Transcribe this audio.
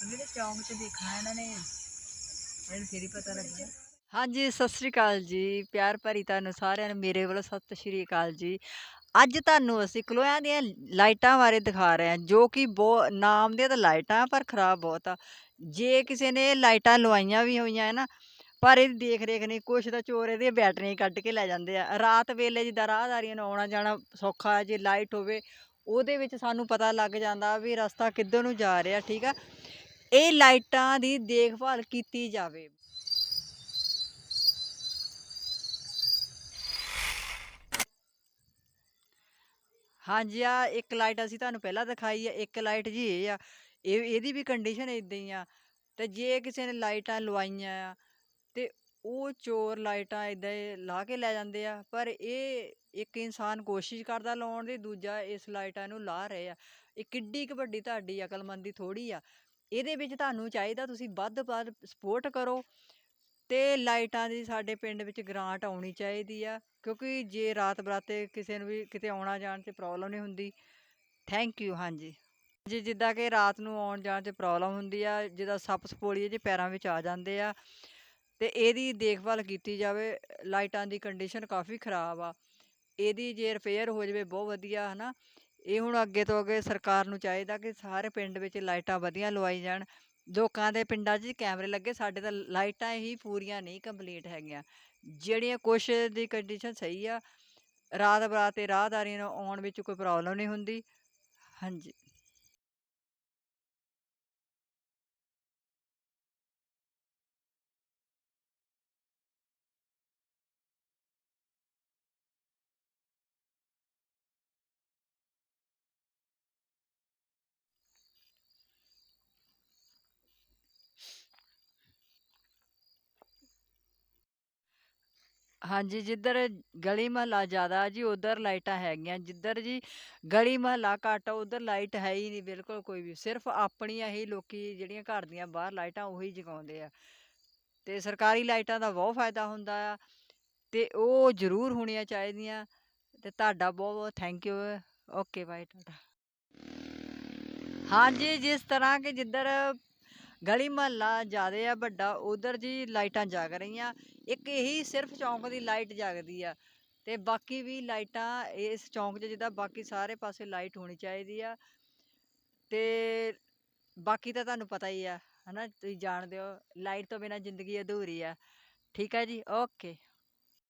ਜਿਹੜੇ ਚੌਂਕ 'ਚ ਦੇਖਣਾ ਇਹਨਾਂ ਨੇ ਇਹਨੂੰ ਫੇਰ ਹੀ ਪਤਾ ਲੱਗਿਆ ਹਾਂਜੀ, ਸਤਿ ਸ੍ਰੀ ਅਕਾਲ ਜੀ। ਪਿਆਰ ਭਰੀ ਤੁਹਾਨੂੰ ਸਾਰਿਆਂ ਨੂੰ, ਮੇਰੇ ਵੱਲੋਂ ਸਤਿ ਸ਼੍ਰੀ ਅਕਾਲ ਜੀ। ਅੱਜ ਤੁਹਾਨੂੰ ਅਸੀਂ ਕਲੋਇਆਂ ਦੀਆਂ ਲਾਈਟਾਂ ਬਾਰੇ ਦਿਖਾ ਰਹੇ ਹਾਂ, ਜੋ ਕਿ ਬਹੁਤ ਨਾਮ ਦੀਆਂ ਤਾਂ ਲਾਈਟਾਂ ਪਰ ਖਰਾਬ ਬਹੁਤ ਆ। ਜੇ ਕਿਸੇ ਨੇ ਲਾਈਟਾਂ ਲਵਾਈਆਂ ਵੀ ਹੋਈਆਂ ਹੈ ਨਾ ਪਰ ਇਹਦੀ ਦੇਖ ਰੇਖ ਨਹੀਂ, ਕੁਛ ਤਾਂ ਚੋਰ ਇਹਦੀਆਂ ਬੈਟਰੀਆਂ ਕੱਢ ਕੇ ਲੈ ਜਾਂਦੇ ਆ। ਰਾਤ ਵੇਲੇ ਜਿੱਦਾਂ ਰਾਹਦਾਰੀਆਂ ਨੂੰ ਆਉਣਾ ਜਾਣਾ ਸੌਖਾ, ਜੇ ਲਾਈਟ ਹੋਵੇ ਉਹਦੇ ਵਿੱਚ ਸਾਨੂੰ ਪਤਾ ਲੱਗ ਜਾਂਦਾ ਵੀ ਰਸਤਾ ਕਿੱਧਰ ਨੂੰ ਜਾ ਰਿਹਾ, ਠੀਕ ਆ? ਇਹ ਲਾਈਟਾਂ ਦੀ ਦੇਖਭਾਲ ਕੀਤੀ ਜਾਵੇ। ਹਾਂਜੀ, ਆ ਇੱਕ ਲਾਈਟ ਅਸੀਂ ਤੁਹਾਨੂੰ ਪਹਿਲਾਂ ਦਿਖਾਈ ਆ, ਇੱਕ ਲਾਈਟ ਜੀ ਇਹ ਆ, ਇਹ, ਇਹਦੀ ਵੀ ਕੰਡੀਸ਼ਨ ਇਦਾਂ ਹੀ ਆ। ਤੇ ਜੇ ਕਿਸੇ ਨੇ ਲਾਈਟਾਂ ਲਵਾਈਆਂ ਆ, ਤੇ ਉਹ ਚੋਰ ਲਾਈਟਾਂ ਇਦਾਂ ਲਾ ਕੇ ਲੈ ਜਾਂਦੇ ਆ, ਪਰ ਇਹ ਇੱਕ ਇਨਸਾਨ ਕੋਸ਼ਿਸ਼ ਕਰਦਾ ਲਾਉਣ ਦੀ, ਦੂਜਾ ਇਸ ਲਾਈਟਾਂ ਨੂੰ ਲਾ ਰਹੇ ਆ। ਇਹ ਕਿੱਡੀ ਕੁ ਵੱਡੀ ਤੁਹਾਡੀ ਅਕਲਮੰਦੀ ਥੋੜੀ ਆ। ਇਹਦੇ ਵਿੱਚ ਤੁਹਾਨੂੰ ਚਾਹੀਦਾ ਤੁਸੀਂ ਵੱਧ ਵੱਧ ਸਪੋਰਟ ਕਰੋ ਤੇ ਲਾਈਟਾਂ ਦੀ ਸਾਡੇ ਪਿੰਡ ਵਿੱਚ ਗ੍ਰਾਂਟ ਆਉਣੀ ਚਾਹੀਦੀ ਆ, ਕਿਉਂਕਿ ਜੇ ਰਾਤ ਬਰਾਤੇ ਕਿਸੇ ਨੂੰ ਵੀ ਕਿਤੇ ਆਉਣਾ ਜਾਣ 'ਚ ਪ੍ਰੋਬਲਮ ਨਹੀਂ ਹੁੰਦੀ। ਥੈਂਕ ਯੂ ਹਾਂਜੀ। ਜੇ, ਜਿੱਦਾਂ ਕਿ ਰਾਤ ਨੂੰ ਆਉਣ ਜਾਣ 'ਚ ਪ੍ਰੋਬਲਮ ਹੁੰਦੀ ਆ, ਜਿੱਦਾਂ ਸੱਪ ਸਪੋਲੀਏ ਜੇ ਪੈਰਾਂ ਵਿੱਚ ਆ ਜਾਂਦੇ ਆ। ਤੇ ਇਹਦੀ ਦੇਖਭਾਲ ਕੀਤੀ ਜਾਵੇ, ਲਾਈਟਾਂ ਦੀ ਕੰਡੀਸ਼ਨ ਕਾਫੀ ਖਰਾਬ ਆ। ਇਹਦੀ ਜੇ ਰਿਪੇਅਰ ਹੋ ਜਾਵੇ ਬਹੁਤ ਵਧੀਆ, ਹਨਾ। ਇਹ ਹੁਣ ਅੱਗੇ ਤੋਂ ਅੱਗੇ ਸਰਕਾਰ ਨੂੰ ਚਾਹੀਦਾ ਕਿ ਸਾਰੇ ਪਿੰਡ ਵਿੱਚ ਲਾਈਟਾਂ ਵਧੀਆ ਲਵਾਈ ਜਾਣ। ਲੋਕਾਂ ਦੇ ਪਿੰਡਾਂ 'ਚ ਕੈਮਰੇ ਲੱਗੇ, ਸਾਡੇ ਤਾਂ ਲਾਈਟਾਂ ਹੀ ਪੂਰੀਆਂ ਨਹੀਂ ਕੰਪਲੀਟ ਹੈਗੀਆਂ। ਜਿਹੜੀਆਂ ਕੁਛ ਦੀ ਕੰਡੀਸ਼ਨ ਸਹੀ ਆ, ਰਾਤ ਬਰਾਤ 'ਤੇ ਰਾਹਦਾਰੀਆਂ ਨੂੰ ਆਉਣ ਵਿੱਚ ਕੋਈ ਪ੍ਰੋਬਲਮ ਨਹੀਂ ਹੁੰਦੀ। ਹਾਂਜੀ। ਹਾਂਜੀ, ਜਿੱਧਰ ਗਲੀ ਮਹੱਲਾ ਜ਼ਿਆਦਾ ਜੀ, ਉਧਰ ਲਾਈਟਾਂ ਹੈਗੀਆਂ। ਜਿੱਧਰ ਜੀ ਗਲੀ ਮਹੱਲਾ ਘੱਟ ਆ, ਉਧਰ ਲਾਈਟ ਹੈ ਹੀ ਨਹੀਂ, ਬਿਲਕੁਲ ਕੋਈ ਵੀ। ਸਿਰਫ ਆਪਣੀਆਂ ਹੀ ਲੋਕੀ ਜਿਹੜੀਆਂ ਘਰ ਦੀਆਂ ਬਾਹਰ ਲਾਈਟਾਂ ਉਹੀ ਜਗਾਉਂਦੇ ਆ। ਤੇ ਸਰਕਾਰੀ ਲਾਈਟਾਂ ਦਾ ਬਹੁਤ ਫਾਇਦਾ ਹੁੰਦਾ ਆ ਤੇ ਉਹ ਜ਼ਰੂਰ ਹੋਣੀਆਂ ਚਾਹੀਦੀਆਂ। ਤੇ ਤੁਹਾਡਾ ਬਹੁਤ ਬਹੁਤ ਥੈਂਕ ਯੂ। ਓਕੇ ਬਾਈ ਤੁਹਾਡਾ। ਹਾਂਜੀ, ਜਿਸ ਤਰ੍ਹਾਂ ਕਿ ਜਿੱਧਰ ਗਲੀ ਮਹੱਲਾ ਜ਼ਿਆਦੇ ਆ, ਵੱਡਾ, ਉਧਰ ਜੀ ਲਾਈਟਾਂ ਜਗ ਰਹੀਆਂ। ਇੱਕ ਇਹੀ ਸਿਰਫ ਚੌਂਕ ਦੀ ਲਾਈਟ ਜਗਦੀ ਆ ਤੇ ਬਾਕੀ ਵੀ ਲਾਈਟਾਂ ਇਸ ਚੌਂਕ 'ਚ ਜਿੱਦਾਂ ਬਾਕੀ ਸਾਰੇ ਪਾਸੇ ਲਾਈਟ ਹੋਣੀ ਚਾਹੀਦੀ ਆ। ਤੇ ਬਾਕੀ ਤਾਂ ਤੁਹਾਨੂੰ ਪਤਾ ਹੀ ਆ, ਹਨਾ, ਤੁਸੀਂ ਜਾਣਦੇ ਹੋ, ਲਾਈਟ ਤੋਂ ਬਿਨਾਂ ਜ਼ਿੰਦਗੀ ਅਧੂਰੀ ਆ। ਠੀਕ ਆ ਜੀ, ਓਕੇ।